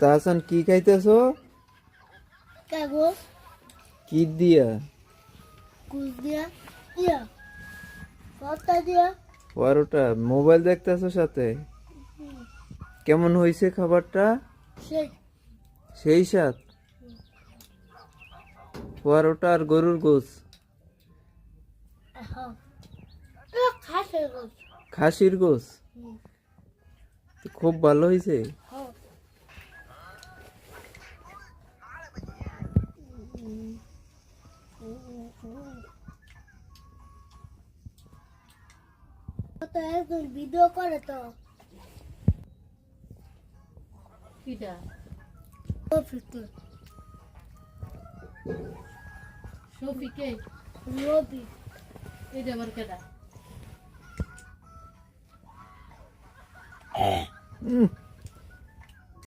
তাহসান কি খাইতেছো? কাগজ কি দিয়া। কুচ দিয়া ইয়া। কটা দিয়া। পরোটা মোবাইল দেখতেছো সাথে? কেমন হইছে খাবারটা? সেই। সাথ পরোটা আর গরুর গোস খাসির গোস খুব ভালো হয়েছে তো একজন ভিডিও করে তো। কিটা? শফিকে রবি এটা আবার উম,